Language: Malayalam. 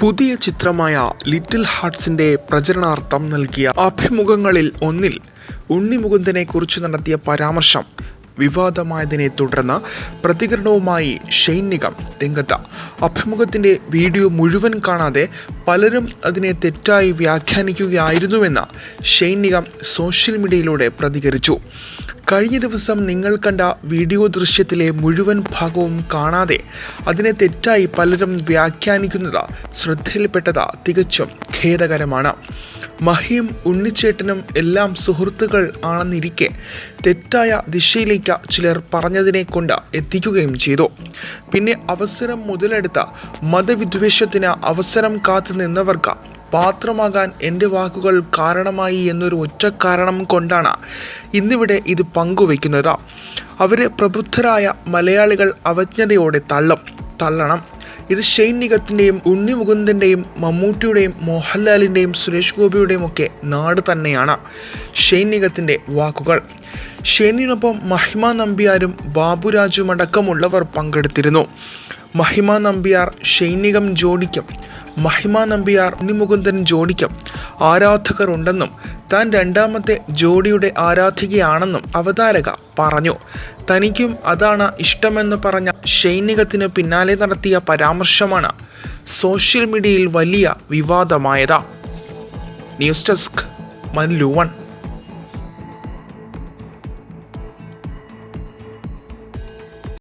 പുതിയ ചിത്രമായ ലിറ്റിൽ ഹാർട്സിന്റെ പ്രചരണാർത്ഥം നൽകിയ അഭിമുഖങ്ങളിൽ ഒന്നിൽ ഉണ്ണിമുകുന്ദനെ കുറിച്ച് നടത്തിയ പരാമർശം വിവാദമായതിനെ തുടർന്ന് പ്രതികരണവുമായി ഷെയ്ൻ നിഗം രംഗത്ത്. അഭിമുഖത്തിന്റെ വീഡിയോ മുഴുവൻ കാണാതെ പലരും അതിനെ തെറ്റായി വ്യാഖ്യാനിക്കുകയായിരുന്നുവെന്ന് ഷെയ്ൻ നിഗം സോഷ്യൽ മീഡിയയിലൂടെ പ്രതികരിച്ചു. കഴിഞ്ഞ ദിവസം നിങ്ങൾ കണ്ട വീഡിയോ ദൃശ്യത്തിലെ മുഴുവൻ ഭാഗവും കാണാതെ അതിനെ തെറ്റായി പലരും വ്യാഖ്യാനിക്കുന്നത് ശ്രദ്ധയിൽപ്പെട്ടത് തികച്ചും ഖേദകരമാണ്. മഹിയും ഉണ്ണിച്ചേട്ടനും എല്ലാം സുഹൃത്തുക്കൾ ആണെന്നിരിക്കെ തെറ്റായ ദിശയിലേക്ക് ചിലർ പറഞ്ഞതിനെ കൊണ്ട് എത്തിക്കുകയും ചെയ്തു. പിന്നെ അവസരം മുതലെടുത്ത മതവിദ്വേഷത്തിന് അവസരം കാത്തു നിന്നവർക്ക് പാത്രമാകാൻ എന്റെ വാക്കുകൾ കാരണമായി എന്നൊരു ഒറ്റ കാരണം കൊണ്ടാണ് ഇന്നിവിടെ ഇത് പങ്കുവയ്ക്കുന്നത്. അവരെ പ്രബുദ്ധരായ മലയാളികൾ അവജ്ഞതയോടെ തള്ളും. തള്ളണം. ഇത് ഷെയ്ൻ നിഗത്തിന്റെയും ഉണ്ണി മുകുന്ദന്റെയും മമ്മൂട്ടിയുടെയും മോഹൻലാലിന്റെയും സുരേഷ് ഗോപിയുടെയും ഒക്കെ നാട് തന്നെയാണ് ഷെയ്ൻ നിഗത്തിന്റെ വാക്കുകൾ. ഷെയ്നിനൊപ്പം മഹിമ നമ്പ്യാരും ബാബുരാജും അടക്കമുള്ളവർ പങ്കെടുത്തിരുന്നു. മഹിമ നമ്പ്യാർ ഷൈനികം ജോഡിക്കും. മഹിമ നമ്പ്യാർ ഉണ്ണിമുകുന്ദൻ ജോഡിക്കും. ആരാധകർ ഉണ്ടെന്നും താൻ രണ്ടാമത്തെ ജോഡിയുടെ ആരാധികയാണെന്നും അവതാരക പറഞ്ഞു. തനിക്കും അതാണ് ഇഷ്ടമെന്ന് പറഞ്ഞ ഷൈനികത്തിന് പിന്നാലെ നടത്തിയ പരാമർശമാണ് സോഷ്യൽ മീഡിയയിൽ വലിയ വിവാദമായത്. News desk Mallu one.